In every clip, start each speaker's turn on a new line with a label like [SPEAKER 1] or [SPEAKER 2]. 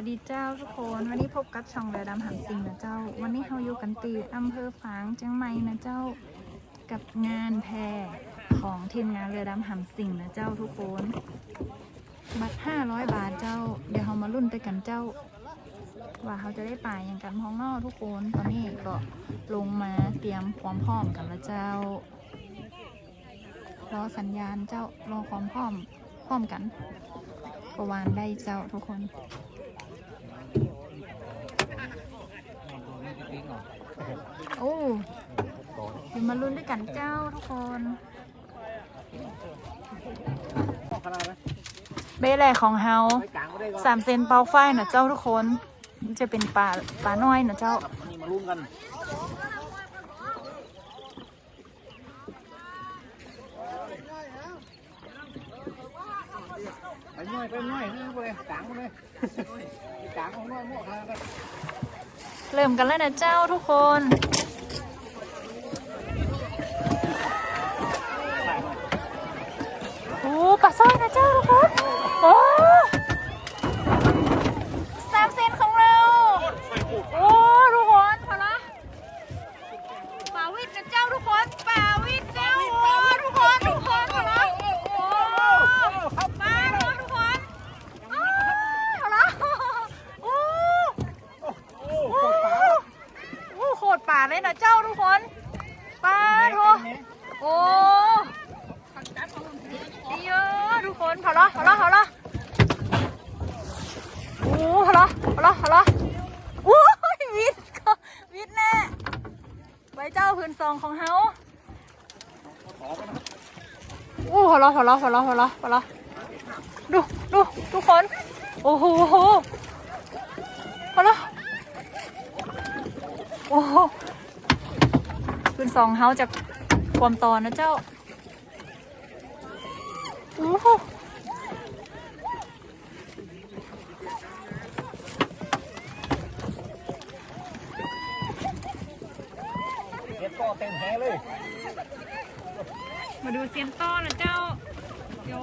[SPEAKER 1] วัสดีเจ้าทุกคน วันนี้พบกับช่องเรือดำหำสิงนะเจ้า วันนี้เราอยู่กันตีอำเภอฝางเชียงใหม่นะเจ้ากับงานแพรของทีมงานเรือดำหำสิงนะเจ้าทุกคน บัตร500บาทเจ้า เดี๋ยวเรามารุ่นไปกันเจ้า ว่าเขาจะได้ป่ายอย่างกันพ้องนอกทุกคนตอนนี้ก็ลงมาเตรียมความพร้อมกันแล้วเจ้ารอสัญญาณเจ้ารอความพร้อมพร้อมกันประวานได้เจ้าทุกคน โอ้เดี๋ยวมาลุ้นด้วยกันเจ้าทุกคนเบ้แรกของเฮาสามเซนเปาไฟนะเจ้าทุกคนมันจะเป็นปลาปลาน้อยนะเจ้า
[SPEAKER 2] นี่มาลุ้นกันไปหน่อยไปหน่อยนี่ไปเลยกลางมาเลยกลางของน้อยหมดแล้ว
[SPEAKER 1] เริ่มกันแล้วนะเจ้าทุกคน โอ้ปลาสร้อยนะเจ้าทุกคน โอ้สามเซนของเรา โอ้ทุกคนพอละปลาวิทย์นะเจ้าทุกคนปลาวิทย์เจ้าโอ้ทุกคนทุกคนพอละโอ้ปลาเนาะทุกคนอ้าวพอละโอ้ โอ้โหโคตรป่าเลยนะเจ้าทุกคนป่าโทโอ้เยอะทุกคนพอละพอละพอละโอ้พอละพอละพอละโอ้ยวิทย์ก็วิทย์แน่ไว้เจ้าพื้นซองของเฮาโอ้พอละพอละพอละพอละพอละดูดูทุกคน โอ้โหพอละโอ้โหคืนสองเฮาจากความตอนนะเจ้าโอ้โห
[SPEAKER 2] เก็บก็เต็มแฮเลย
[SPEAKER 1] มาดูเซียนต้อนะเจ้า โย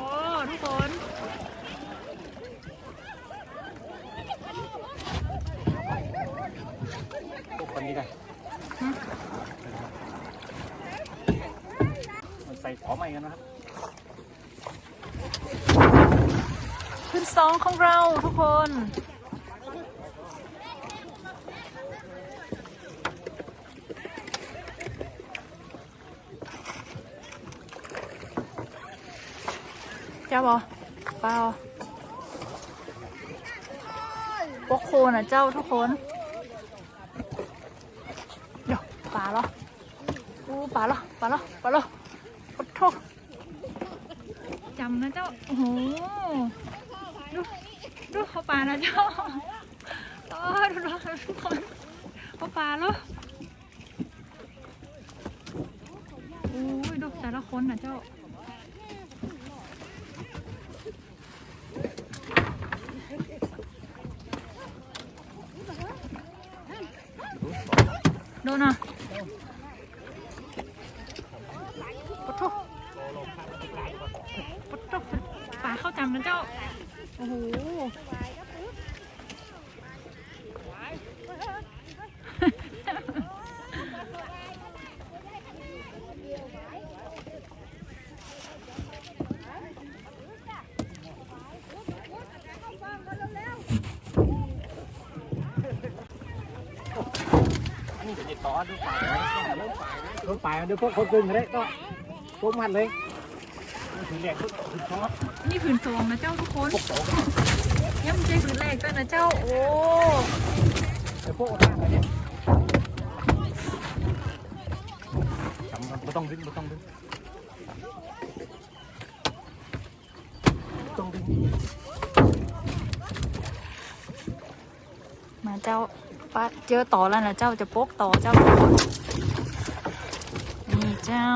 [SPEAKER 1] ทุกคน
[SPEAKER 2] พวกคนนี้ได้มันใส่ขอใหม่กันนะครับ
[SPEAKER 1] คืนสองของเราทุกคน บอเปล่าปกโคนะเจ้าทุกคน เดี๋ยวปลาเหรออู้ปลาเหรอปลาเหรอปลาเหรอขอโทษจำนะเจ้า โอ้โห ดู ดูเขาปลานะเจ้าเออดูดูทุกคนเขาปลาเหรออู้ยดูแต่ละคนนะเจ้า ดูหน่อยปะทุปะทุปลาเข้าจำนะเจ้า โอ้โห
[SPEAKER 2] อันนี้จะต่อดูป่าดูป่า เดี๋ยวพวกคนกึ่งเลยก็พวกมันเลยถือแหลกทุกถือช้อน
[SPEAKER 1] นี่ผืนสองนะเจ้าทุกคนย่ำใจผืนแรกด้วยนะเจ้าโอ้
[SPEAKER 2] เดี๋ยวพวกท่าเนี่ยจำกันไม่ต้องดึงไม่ต้องดึงต้องดึง
[SPEAKER 1] มาเจ้าป้าเจอต่อแล้วนะเจ้าจะปกต่อเจ้านี่ เจ้า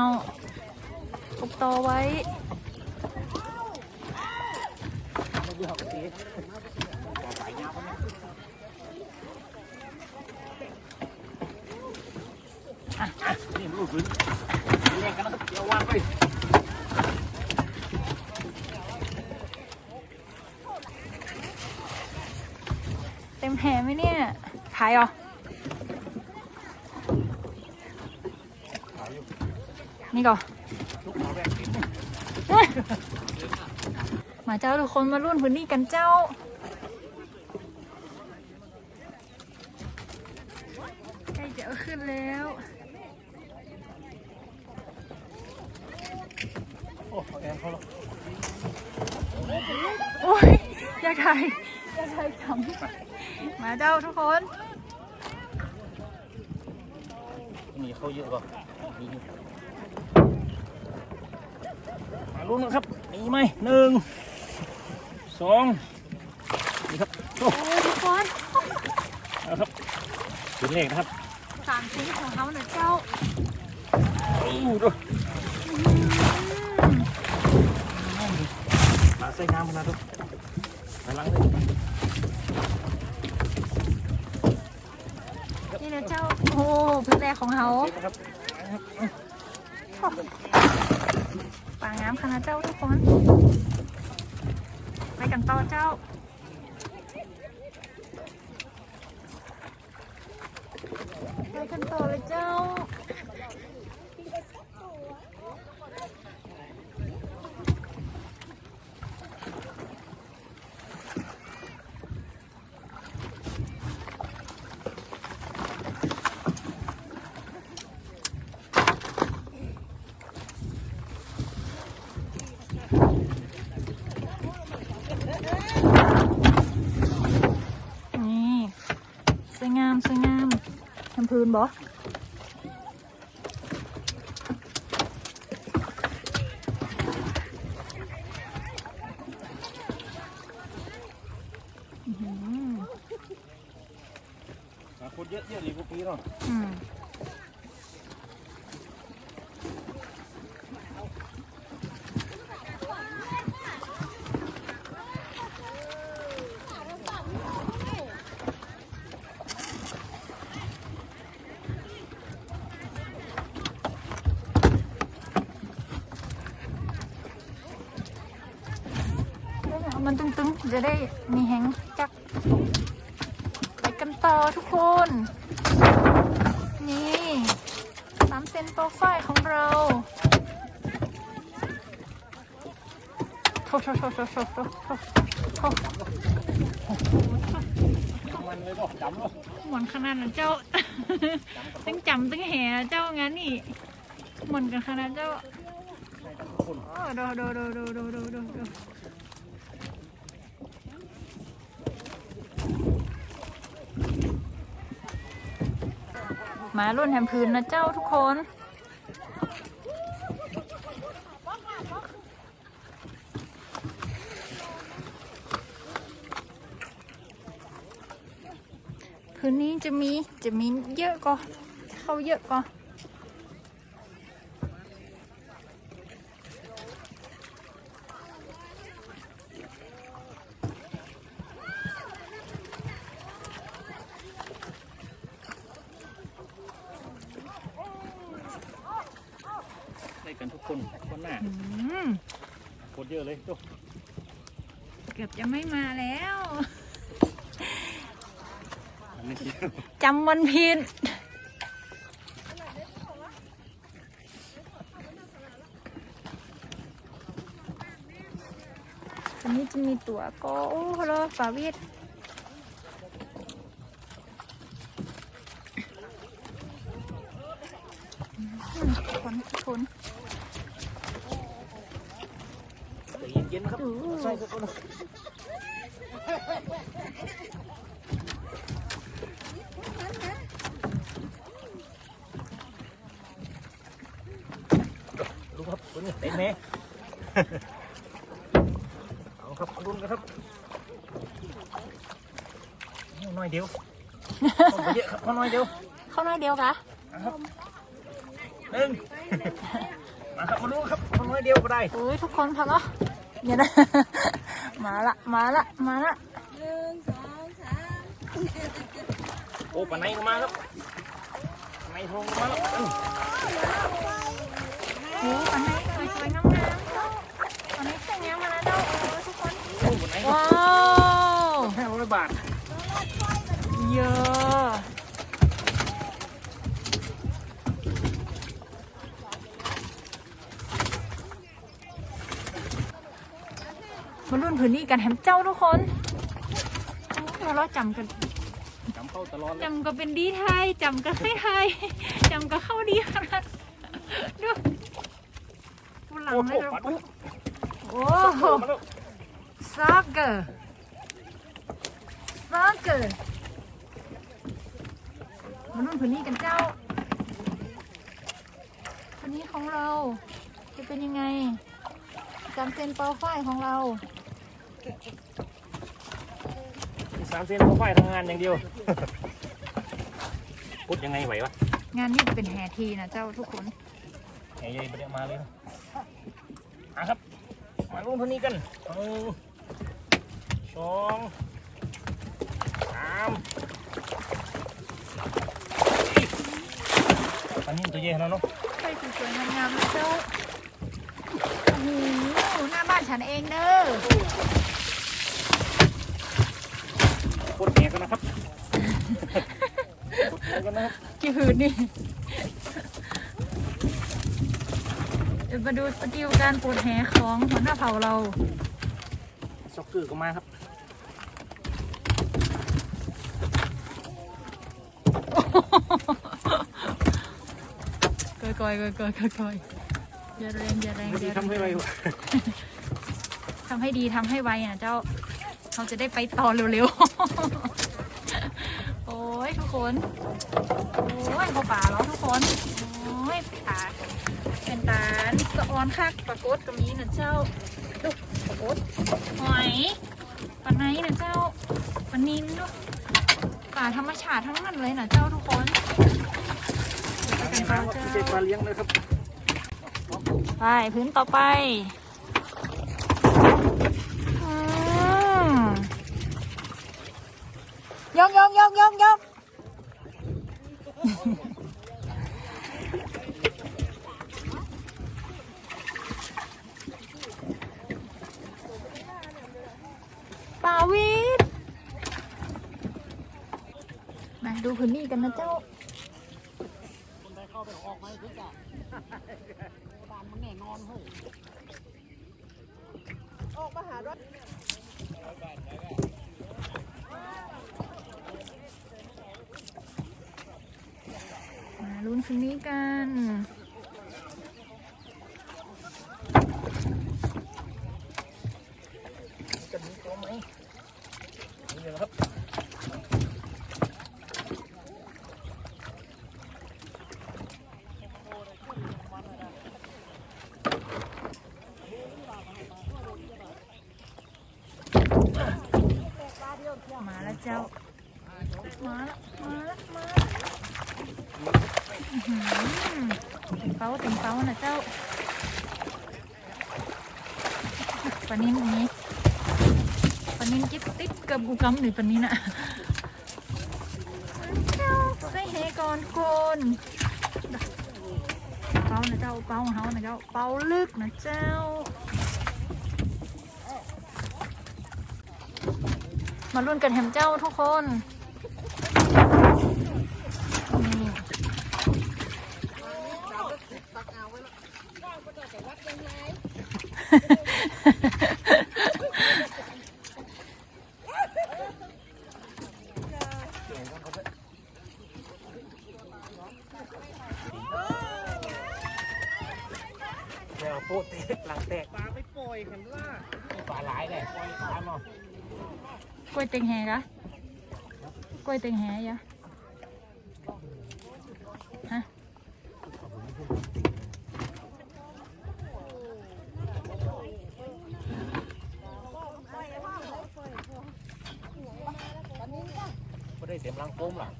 [SPEAKER 1] ปกตอไว้
[SPEAKER 2] ไม่ดูหักสีสายยาวเนี่ย
[SPEAKER 1] อะ
[SPEAKER 2] พื้นแยกกันนะครับเดี๋ยววางไป
[SPEAKER 1] เต็มแหไหมเนี่ยขายเหรอ นี่ก่อน
[SPEAKER 2] ลูกหมา
[SPEAKER 1] เจ้าทุกคนมารุ่นพื้นที่กันเจ้าใกล้จะขึ้นแล้ว
[SPEAKER 2] โอ้
[SPEAKER 1] ยอยากถ่ายอยากถ่ายขำมาเจ้าทุกคน
[SPEAKER 2] มีเขาเยอะกว่ามีมาลุ้นนะครับ มีไหมหนึ่งสองนี่ครับโอ้
[SPEAKER 1] โอ้ยทุกคน
[SPEAKER 2] เอาครับถึงเลขนะครับ
[SPEAKER 1] สามชิ้นของเขาเนี่ยเจ้า
[SPEAKER 2] โอ้ดู
[SPEAKER 1] อืม
[SPEAKER 2] มาใส่น้ำมาดูไปล้างเลย
[SPEAKER 1] นี่นะเจ้าโอ้พื้นแรกของเขา
[SPEAKER 2] นะครับ
[SPEAKER 1] ปลางามขนาดเจ้าทุกคน ไปกันต่อเจ้าไปกันต่อเลยเจ้า คืนบ่
[SPEAKER 2] คนเยอะๆเลยพวกนี้เนาะ
[SPEAKER 1] หมอ
[SPEAKER 2] น
[SPEAKER 1] ขนาดนั้นเจ้าตั้งจำตั้งแห่เจ้างั้นนี่หมอนกันขนาดเจ้าโอ้ดูดูดูดูดูดูดูดูมารุ่นแฮมพื้นนะเจ้าทุกคน คืนนี้จะมีจะมีเยอะก็เข้าเยอะก็
[SPEAKER 2] ได้กันทุกคนคนหน้า
[SPEAKER 1] อืม
[SPEAKER 2] คนเยอะเลยจุ๊
[SPEAKER 1] เกือบจะไม่มาแล้ว
[SPEAKER 2] อันนี้
[SPEAKER 1] วันผิดอันนี้จะมีตั๋วก็โอ้โหฝาวิทย์อืมคนคน
[SPEAKER 2] ใจเย็นๆนะครับ
[SPEAKER 1] ดู
[SPEAKER 2] ใส่ทุกคนดูครับคนนี้เต็มแน่เอาครับรุนกันครับน้อยเดียวคน เยอะครับคนน้อยเดียว
[SPEAKER 1] เข้าหน้าเดียวกะ
[SPEAKER 2] นะครับหนึ่งมาครับมาดูครับคนน้อยเดียวก็ได้
[SPEAKER 1] อุ้ยทุกคนพักอะอย่านะมาละมาละมาละ
[SPEAKER 2] โอ้ปะไหนก็มาครับไหนทองมาแล้ว
[SPEAKER 1] โอ้ปันไหนสวยๆงามๆเจ้าปันไหนสวยงามมาแล้วเจ้าโอ้ทุกคน
[SPEAKER 2] โอ้บนไหน
[SPEAKER 1] ว้าว
[SPEAKER 2] ห้าร้อยบาท
[SPEAKER 1] เยอะมารุ่น พื้นนี่กันแฮมเจ้าทุกคนโอ้เราจำกัน
[SPEAKER 2] จำเข้าตลอดเลย
[SPEAKER 1] จำก็เป็นดีไทยจำก็ให้ไทยจำก็เข้าดีขนาดดูฝรั่ง
[SPEAKER 2] โอ้
[SPEAKER 1] เล
[SPEAKER 2] โห
[SPEAKER 1] ยนะ
[SPEAKER 2] ปัดมาแล้ว
[SPEAKER 1] โอ้โห
[SPEAKER 2] มาแล้ว
[SPEAKER 1] ซักเกอร์ซักเกอร์มารุ่นพื้นนี่กันเจ้าพื้นนี่ของเราจะเป็นยังไงจำเป็นเปาฝ้ายของเรา
[SPEAKER 2] สามเซนเขาไฟทำงานอย่างเดียวพูดยังไงไหววะ
[SPEAKER 1] งานนี้เป็นแห่ทีนะเจ้าทุกคน
[SPEAKER 2] ไอ้ยัยไม่ได้มาเลยนะอะครับ มาลุ้นเท่านี้กันหนึ่งสองสามอันนี้ตัวเย่แล้วเนาะ
[SPEAKER 1] ใส่สวยๆงามๆนะเจ้าโอ้โห หน้าบ้านฉันเองเด้อ
[SPEAKER 2] ปวดแขนกันนะครับปวดแขนกันนะครับ
[SPEAKER 1] กี่หืนนี่เดี๋ยวมาดูสกิลการปวดแหของหัวหน้าเผ่าเรา
[SPEAKER 2] ซ็อกเกอร์ก็มาครับ
[SPEAKER 1] ก่อยก่อยก่อยก่อยก่อยก่ อยอย่าแรงอย่าแรง
[SPEAKER 2] ไม่
[SPEAKER 1] อ
[SPEAKER 2] ดี
[SPEAKER 1] ย่า
[SPEAKER 2] ทำให้ไว
[SPEAKER 1] แรง
[SPEAKER 2] วะ
[SPEAKER 1] ทำให้ดีทำให้ไวอะเจ้าเขาจะได้ไปต่อเร็วๆ โอ้ยทุกคน โอ้ยเขาป่าแล้วทุกคน โอ้ยป่าเป็นตาลสะออนคักปรากฏก็มีนะเจ้าดูปรากฏหอยปลาไหนนะเจ้าปลานินดูป่าธรรมชาติทั้งนั้นเลยนะเจ้าทุกคน
[SPEAKER 2] ทางนี้มาว่าไม่ใช่ปลาเลี้ยงเลยครับ
[SPEAKER 1] ไปพื้นต่อไปอืมยกยกยกยกยกปาวิทมาดูพื้นนี่กันนะเจ้า จ้ะตามมันแน่นอนเฮ้ยออกมาหารถมาลุ้นคืนนี้กัน
[SPEAKER 2] จะมีตัวไหมนี่เลยครับ
[SPEAKER 1] มาแล้วเจ้า มาแล้ว มาแล้ว มาอื้อหือเต็มเป้าเต็มเป้านะเจ้าปลานินอันนี้ปลานินกิ๊บติดเกื อบกูกำหรือปันนินะเจ้าใส่เฮก่อนกคนเป้านะเจ้าเป้าเฮานะเจ้าเป้าลึกนะเจ้า มาลุ้นกันแฮมเจ้าทุกคน
[SPEAKER 2] เดี๋ยวโป๊ะแตกหลังแตกปลาไม่ปล่อยเห็นว่าปลาหลายเลยปล่อยปลาเนาะ
[SPEAKER 1] กล้วยเต็ง แหกะกล้วยเต็งแหยะฮะ
[SPEAKER 2] ไม่ได้เสียมลังโฟมหรอก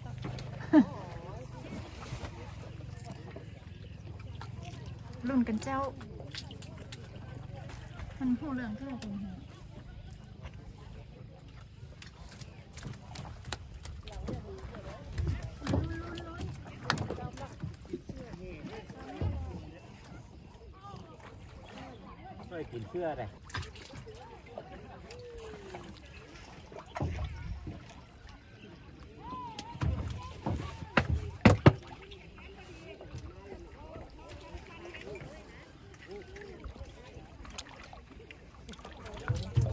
[SPEAKER 1] รุ่นกันเจ้า มันหูเรื่องที่เราเป็นแห
[SPEAKER 2] เลยกิน เสื้อเลย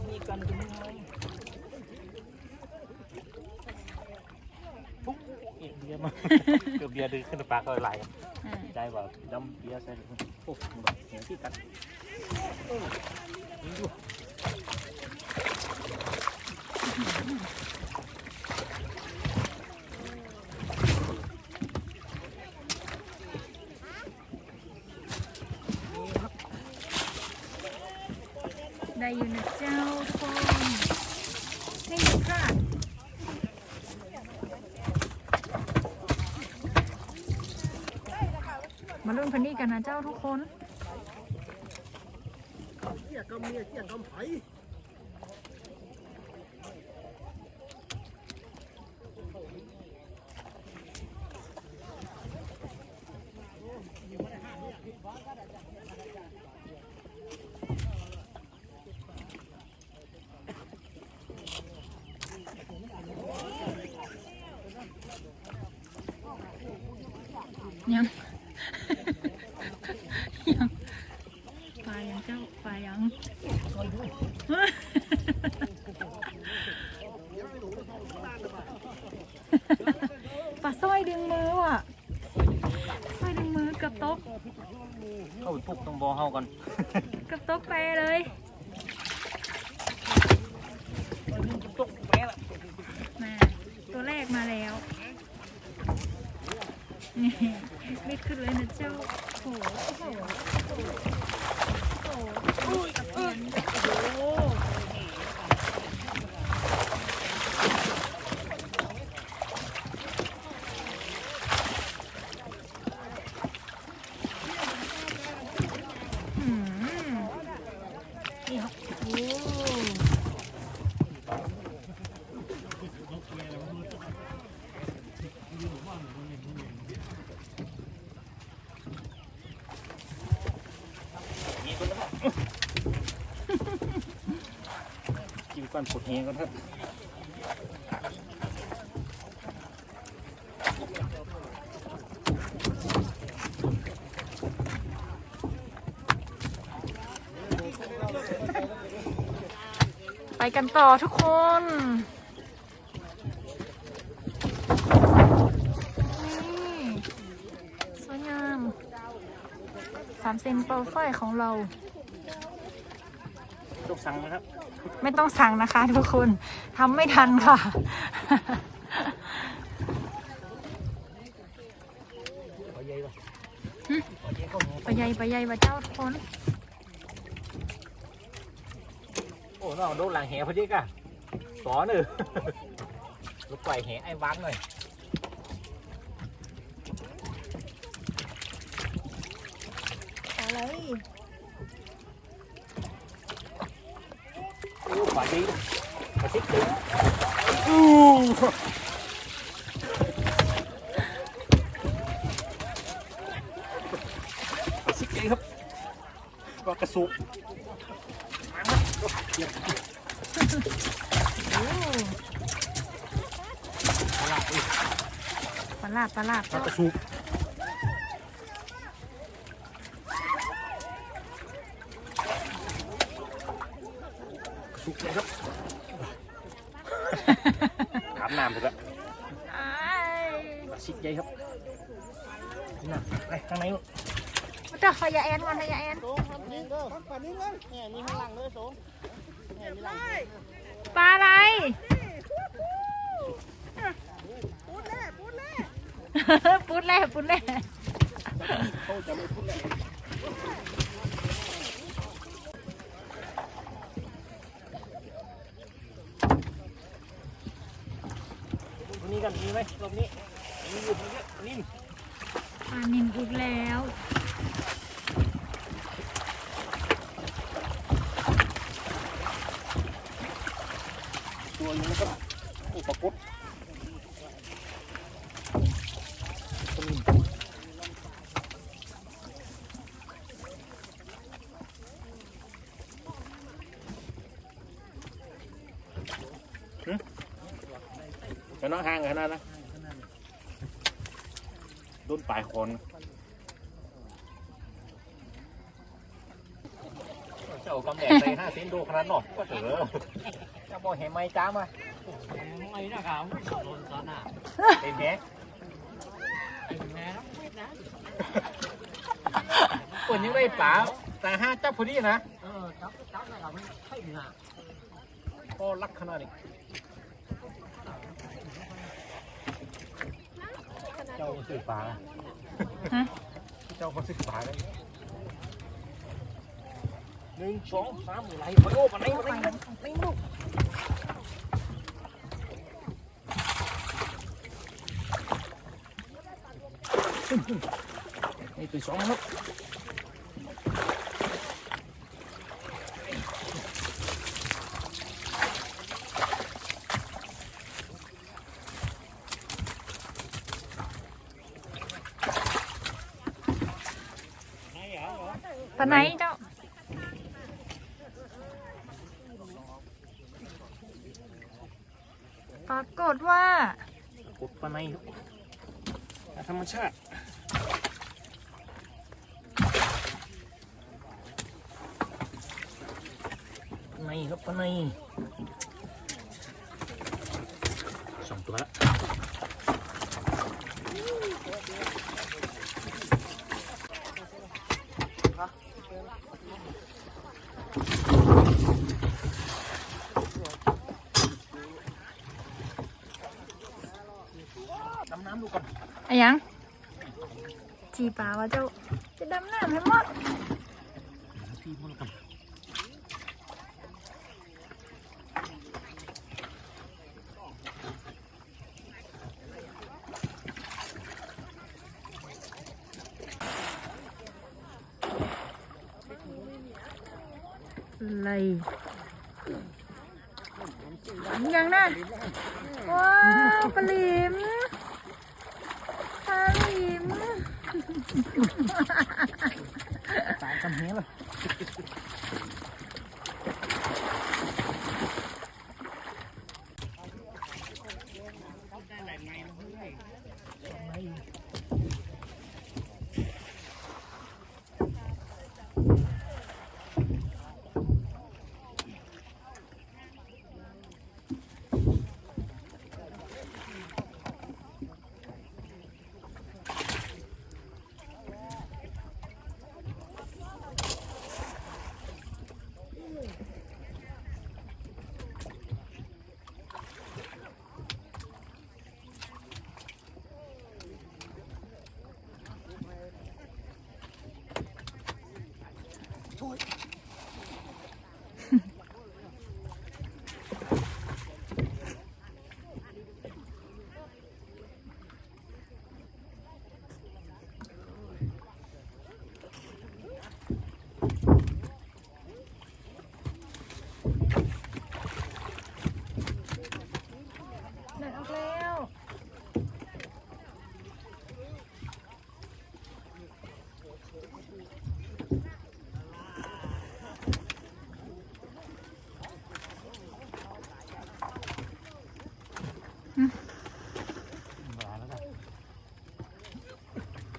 [SPEAKER 2] มีกันตรงนี้ไหมปุ๊บเอียเบียร์มาเกือบเบียร์ดึงขึ้นปากก็ไหล
[SPEAKER 1] อ่า
[SPEAKER 2] ใจว่าดำเบียร์ใส่โอ้โหแบบเสียงที่กัดเออยิงดู
[SPEAKER 1] ได้อยู่นะเจ้าทุกคนนี่อยู่ค่ะมาลุ้ นพันนี้กันนะเจ้าทุกคน
[SPEAKER 3] เกี่ยกำเมียเกี่ยกำไผ
[SPEAKER 1] ยัง ยังปลายังเจ้า ปลายังปลาสร้อยดึงมือว่ะสร้อยดึงมือกับตก
[SPEAKER 2] เข้าไปปุ๊บต้องบอเฮากัน
[SPEAKER 1] กับตกไปเลย
[SPEAKER 2] ตุ๊กแม่ละ
[SPEAKER 1] มาตัวแรกมาแล้ว นี่ไม่ขึ้นเลยนะเจ้าโอ้โหโอ้โหโอ้โหโอ้โหตะเพียนโอ้โหอืมนี่ครับโอ้
[SPEAKER 2] นี่คนละ กินก้อนปวดเฮงก่อนครับ
[SPEAKER 1] ไปกันต่อทุกคน เซนโปรไฟล์ของเรา
[SPEAKER 2] ลูกสั่งนะครับ
[SPEAKER 1] ไม่ต้องสั่งนะคะทุกคนทำไม่ทันค่ะ
[SPEAKER 2] ขอเย้ยป่ะ
[SPEAKER 1] หึ
[SPEAKER 2] ขอเย้ยเข้าหัว
[SPEAKER 1] ไปใหญ่ไปใหญ่มาเจ้าทุกคน
[SPEAKER 2] โอ้น้องโดนหลังแหพอดีกะสอนเออ ลูกไก่แหไอ้วางหน่อย
[SPEAKER 1] อะไร
[SPEAKER 2] โอ้ปลาดีปลาซิกตึงปลาซิกเก๋ครับปลากระสุก
[SPEAKER 1] ปลาลาดปลาลาด
[SPEAKER 2] ปลา
[SPEAKER 1] ก
[SPEAKER 2] ระสุกกระสุกเลยครับถามน้ำเถอะครับ
[SPEAKER 1] อ้าย
[SPEAKER 2] ปลาซิก ใหญ่ครับน่ะไปข้างในนู่น
[SPEAKER 1] เจ้าขอยาแอนก่อนขอยาแอน
[SPEAKER 3] โสงครับนี่เด้อปันนี้เลยแหมมีข้างหลังเลยโสงแหมมีหลังเลย
[SPEAKER 1] ปลาอะไร
[SPEAKER 3] พูดแน่พูดแน่
[SPEAKER 1] ปุดแล่ปุดแล่
[SPEAKER 3] เขาจะไม่พูดแน่
[SPEAKER 2] ตรงนี้กันมีไหมรอบนี้มีอยู่ตรง นิ่ม
[SPEAKER 1] ปลานิ่มอีกแล้ว
[SPEAKER 2] ตัวนี้ก็อุปกรณ์น้องห่างกันนะนะายคอนเจ้ากำแหนกใส่ห้าเซนโดขนาดนอกก็เถอะจะบอกเห็นไหมจ้ามา
[SPEAKER 4] ไอ้นะครับโดนตอนน่ะ
[SPEAKER 2] เป็นแหน
[SPEAKER 4] ไอ้แม่น้ำวิทนะ
[SPEAKER 2] คนยังได้ป่าแต่ห้าจับพอดีนะ
[SPEAKER 4] เออจับจับนะครับไม่ใช่น่ะ
[SPEAKER 2] ก็รักขนาดนี้ เจ้าซื้อปลา
[SPEAKER 1] ฮะ
[SPEAKER 2] เจ้าก็ซื้อปลาได้หนึ่งสองสามไหลมาโอ้มาไหนมาไหนมาไหนลูกนี่ตัวสองครับ
[SPEAKER 1] ปะไหนเจ้าปรากฏว่า
[SPEAKER 2] กดปลาในครับธรรมชาติในครับปลาในสองตัวละดำน้ำดูก่อน
[SPEAKER 1] อะ ยังจีปลาวะเจ้าจะดำน้ำให้หมด
[SPEAKER 2] อะ
[SPEAKER 1] ไรยังนะว้าวปลิมปลาหลิม
[SPEAKER 2] ตายจำเหี้ยเลย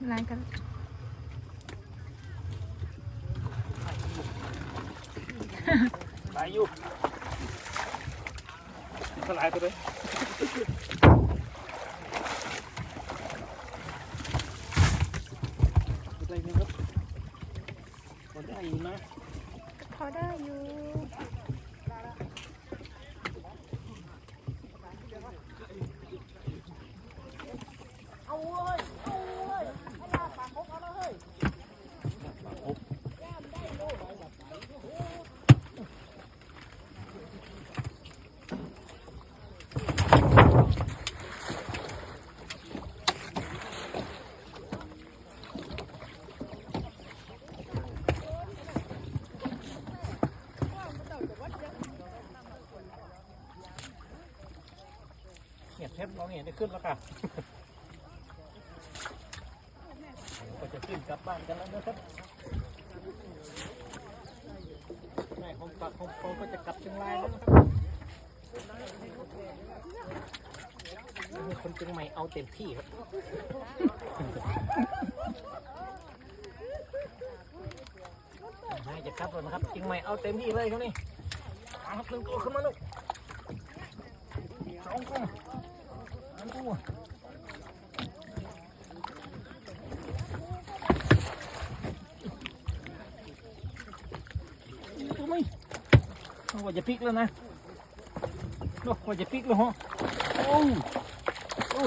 [SPEAKER 1] อะไรกัน
[SPEAKER 2] ตายอยู่สลายตัวเลยอะไรนี่ครับมันได้อยู่นะ
[SPEAKER 1] พอได้อยู่
[SPEAKER 2] เนี่ยเทปเราเนี่ยได้ ขึ้นแล้วค่ะก็จะขึ้นกลับบ้านกันแล้วนะครับแม่ของปากของโปก็จะกลับเชียงรายแล้วนะครับคนเชียงใหม่เอาเต็มที่ครับจะครับเลยนะครับเชียงใหม่เอาเต็มที่เลยครับนี่เอาครับหนึ่งตัวขึ้นมาลูกสองตัวสาม ตัวตัวไม่เอาว่าจะพลิกแล้วนะโอ้ว่าจะพลิกแล้วฮะโอ้โอ้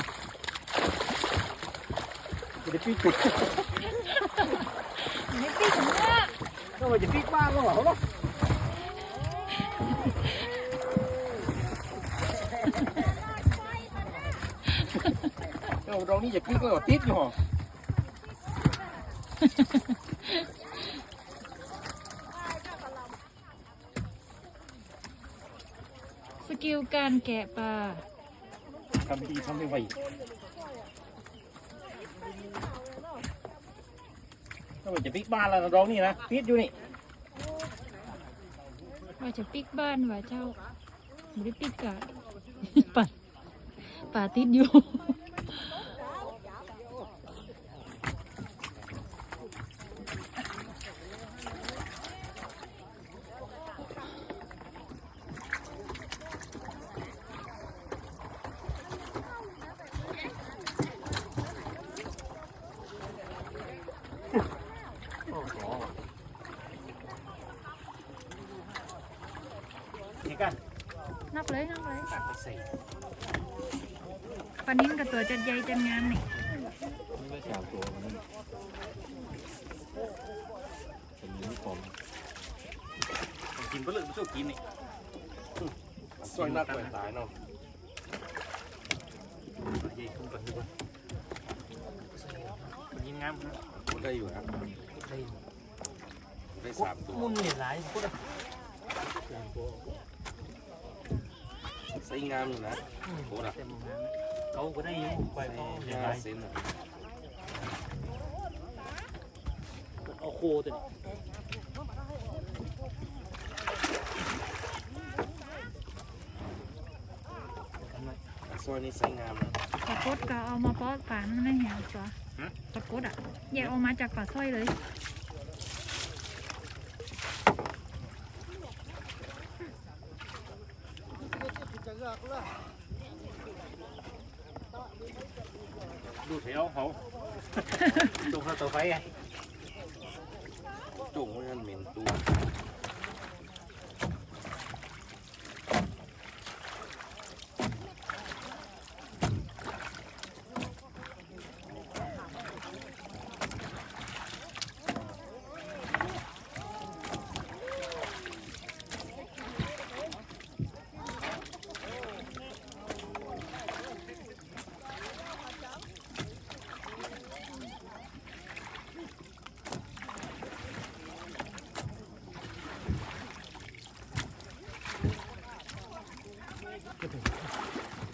[SPEAKER 2] จะพลิกตัว
[SPEAKER 1] ไม่ปีถึงเนี่ย
[SPEAKER 2] ก็ว่าจะพลิกบ้านแล้วเหรอ เนาะเอาเรานี่จะพลิกแล้วเหรอติดอยู่หรอ
[SPEAKER 1] สกิลการแกะปลา
[SPEAKER 2] ทำดีทำไม่ไหวก็ว่าจะพลิกบ้านแล้วนะเรานี่นะติดอยู่นี่
[SPEAKER 1] ว่าจะปิกบ้านว่าเจ้าไม่ได้ปิกกะป่าป่าติดอยู่
[SPEAKER 2] นี่กัน
[SPEAKER 1] นับเลยนับเลย
[SPEAKER 2] ตัดไปใส่
[SPEAKER 1] ปลานิ้นกับตัวจัดใหญ่จัดงานนี่
[SPEAKER 2] กินก็เลยไม่ชอบกินนี่
[SPEAKER 3] ซอยนักไปตายเนาะ
[SPEAKER 2] ใหญ่ขึ้นก่อนดีกว่ายิงงามนะ
[SPEAKER 3] ได้อยู่ครับ
[SPEAKER 2] ได้
[SPEAKER 3] ได้สามตัว
[SPEAKER 2] มุนเนี่ยหลายพูดอะ
[SPEAKER 3] ใส่งามอยู่นะโคตร
[SPEAKER 2] เต็มงานเขาก็ได้อยู่ไปก็เสีย
[SPEAKER 3] ห้า
[SPEAKER 2] ดาย
[SPEAKER 3] เซน
[SPEAKER 2] เอาโคตัวนี้
[SPEAKER 3] ซอยนี้ใส่งามนะ
[SPEAKER 1] ปลากดก็เอามาป้อนป่านั่นไม่เห็นจ้ะปลากดอะแยกออกมาจากปลาสร้อยเลย
[SPEAKER 2] ดูแถวเขาตรงเขาตัวไฟไง
[SPEAKER 3] จุ่งไว้กันเหม็นตัว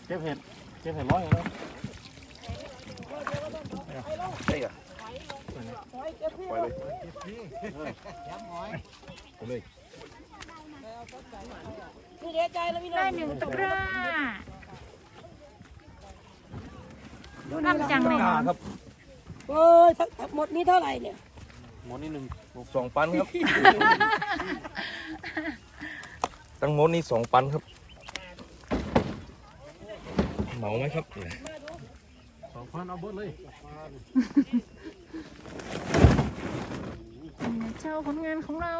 [SPEAKER 2] เจ็บเห็ดเจ็บเห็ดร้อยแล้ว
[SPEAKER 3] ได้กะปล่อยเลย
[SPEAKER 1] ได้หนึ่งตะกร้าร่ำจังเลย
[SPEAKER 2] ครับ
[SPEAKER 5] โอ้ยทั้งหมดนี้เท่าไหร่เนี่ย
[SPEAKER 3] หมดนี่หนึ่งสองปันครับ ตั้งหมดนี่สองปันครับ เหมาไหมครับ
[SPEAKER 2] พันเอาเบิดเลย
[SPEAKER 1] เจ้าผลงานของเรา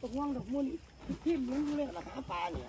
[SPEAKER 5] ตกว่างดอกมุนทิ่มลงเลยราคาปลาเนี่ย